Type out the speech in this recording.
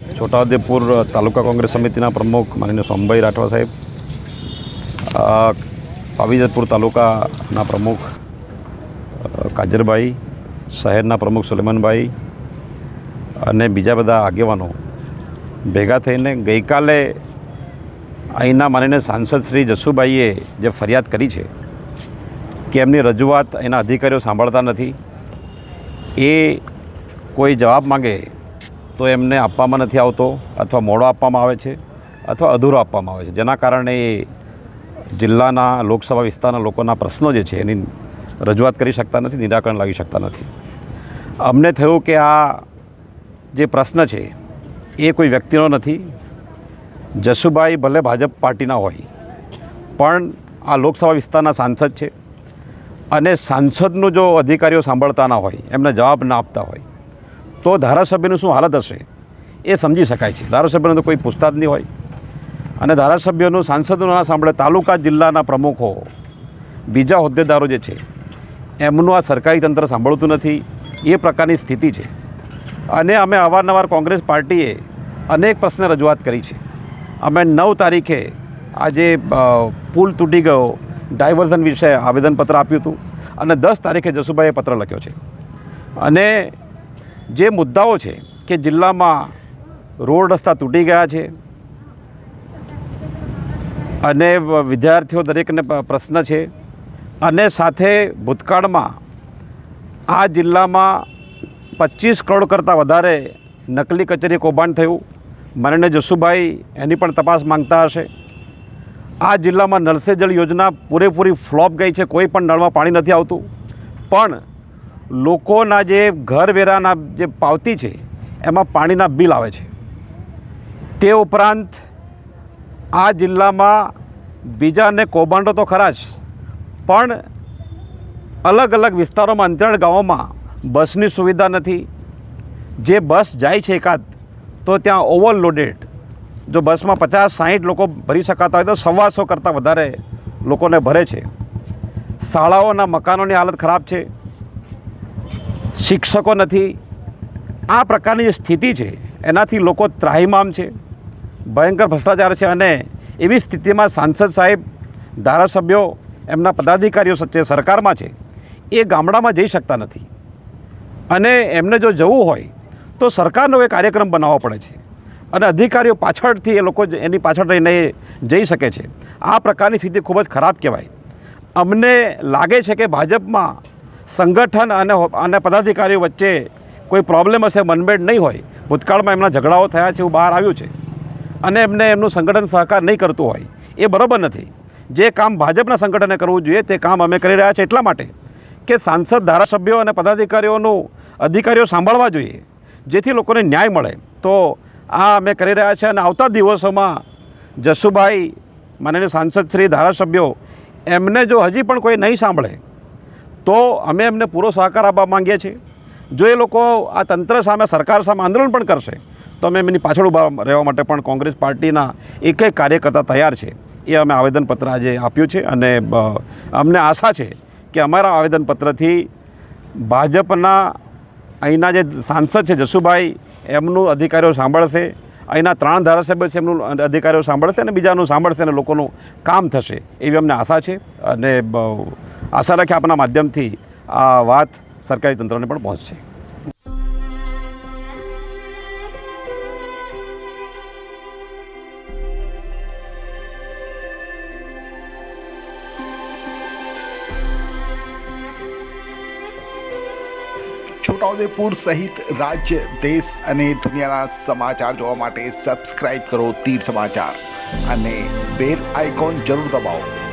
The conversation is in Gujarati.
છોટાઉદેપુર તાલુકા કોંગ્રેસ સમિતિના પ્રમુખ માનનીય સોમભાઈ રાઠવા સાહેબ પાવીજતપુર તાલુકાના પ્રમુખ કાજરભાઈ, શહેરના પ્રમુખ સુલેમાનભાઈ અને બીજા બધા આગેવાનો ભેગા થઈને ગઈકાલે અહીંના માનીને સાંસદ શ્રી જસુભાઈએ જે ફરિયાદ કરી છે કે એમની રજૂઆત એના અધિકારીઓ સાંભળતા નથી, એ કોઈ જવાબ માંગે તો એમને આપવામાં નથી આવતો અથવા મોડો આપવામાં આવે છે અથવા અધૂરો આપવામાં આવે છે. જેના કારણે જિલ્લાના લોકસભા વિસ્તારના લોકોના પ્રશ્નો જે છે એની રજૂઆત કરી શકતા નથી, નિરાકરણ લાવી શકતા નથી. અમને થયું કે આ જે પ્રશ્ન છે એ કોઈ વ્યક્તિનો નથી. જસુભાઈ ભલે ભાજપ પાર્ટીના હોય, પણ આ લોકસભા વિસ્તારના સાંસદ છે અને સાંસદનું જો અધિકારીઓ સાંભળતા ના હોય, એમને જવાબ ના આપતા હોય તો ધારાસભ્યનું શું હાલત હશે? એ સમજી શકાય છે. ધારાસભ્યને તો કોઈ પૂછતા જ નહીં હોય. અને ધારાસભ્યોનું, સાંસદનું ના સાંભળે તાલુકા જિલ્લાના પ્રમુખો, બીજા હોદ્દેદારો જે છે, એમનું આ સરકારી તંત્ર સાંભળતું નથી. એ પ્રકારની સ્થિતિ છે. અને અમે અવારનવાર કોંગ્રેસ પાર્ટીએ અનેક પ્રશ્ન રજૂઆત કરી છે. અમે નવ તારીખે આજે પુલ તૂટી ગયો. ડાયવર્ઝન વિશે આવેદનપત્ર આપ્યું હતું. અને દસ તારીખે જસુભાઈએ પત્ર લખ્યો છે. અને જે મુદ્દાઓ છે કે જિલ્લામાં રોડ રસ્તા તૂટી ગયા છે અને વિદ્યાર્થીઓ દરેકને પ્રશ્ન છે અને સાથે ભૂતકાળમાં આ જિલ્લામાં પચીસ કરોડ કરતાં વધારે નકલી કચેરી કૌભાંડ થયું. મનને જસુભાઈ એની પણ તપાસ માંગતા હશે. આ જિલ્લામાં નળ જળ યોજના પૂરેપૂરી ફ્લોપ ગઈ છે. કોઈ પણ નળમાં પાણી નથી આવતું. પણ લોકોના જે ઘર વેરાના જે પાવતી છે, એમાં પાણીના બિલ આવે છે. તે ઉપરાંત આ જિલ્લામાં બીજા અને કૌભાંડો તો ખરા જ, પણ અલગ અલગ વિસ્તારોમાં અંતરણ ગામોમાં બસની સુવિધા નથી. જે બસ જાય છે એકાદ, તો ત્યાં ઓવરલોડેડ. જો બસમાં પચાસ, સાહીઠ લોકો ભરી શકાતા હોય તો સવાસો કરતાં વધારે લોકોને ભરે છે. શાળાઓના મકાનોની હાલત ખરાબ છે. શિક્ષકો નથી. આ પ્રકારની જે સ્થિતિ છે, એનાથી લોકો ત્રાહિમામ છે, ભયંકર ભ્રષ્ટાચાર છે અને એવી સ્થિતિમાં સાંસદ સાહેબ, ધારાસભ્યો, એમના પદાધિકારીઓ સચ્ચે સરકારમાં છે, એ ગામડામાં જઈ શકતા નથી. અને એમને જો જવું હોય, તો સરકારનો એ કાર્યક્રમ બનાવવો પડે છે. અને અધિકારીઓ પાછળથી એ લોકો એની પાછળ રહીને જઈ શકે છે. આ પ્રકારની સ્થિતિ ખૂબ જ ખરાબ કહેવાય. અમને લાગે છે કે ભાજપમાં સંગઠન અને અને પદાધિકારીઓ વચ્ચે કોઈ પ્રોબ્લેમ હશે, મનમેળ નહીં હોય. ભૂતકાળમાં એમના ઝઘડાઓ થયા છે એવું બહાર આવ્યું છે. અને એમને એમનું સંગઠન સહકાર નહીં કરતું હોય. એ બરાબર નથી. જે કામ ભાજપના સંગઠને કરવું જોઈએ, તે કામ અમે કરી રહ્યા છીએ એટલા માટે કે સાંસદ, ધારાસભ્યો અને પદાધિકારીઓનું અધિકારીઓ સાંભળવા જોઈએ. જેથી લોકોને ન્યાય મળે. તો આ અમે કરી રહ્યા છીએ અને આવતા દિવસોમાં જસુભાઈ, માનનીય સાંસદ શ્રી, ધારાસભ્યો, એમને જો હજી પણ કોઈ નહીં સાંભળે તો અમે એમને પૂરો સહકાર આપવા માંગીએ છીએ. જો એ લોકો આ તંત્ર સામે, સરકાર સામે આંદોલન પણ કરશે, તો અમે એમની પાછળ ઊભા રહેવા માટે પણ કોંગ્રેસ પાર્ટીના એક એક કાર્યકર્તા તૈયાર છે. એ અમે આવેદનપત્ર આજે આપ્યું છે અને અમને આશા છે કે અમારા આવેદનપત્રથી ભાજપના અહીંના જે સાંસદ છે જસુભાઈ, એમનું અધિકારીઓ સાંભળશે, અહીંના ત્રણ ધારાસભ્યો છે એમનું અધિકારીઓ સાંભળશે અને બીજાનું સાંભળશે અને લોકોનું કામ થશે. એવી અમને આશા છે અને આશા રાખી આપના માધ્યમથી આ વાત સરકારી તંત્રને પણ પહોંચશે. છોટાઉદેપુર સહિત રાજ્ય, દેશ અને દુનિયાના સમાચાર જોવા માટે સબસ્ક્રાઇબ કરો તીર સમાચાર અને બેલ આઇકોન જરૂર દબાવો.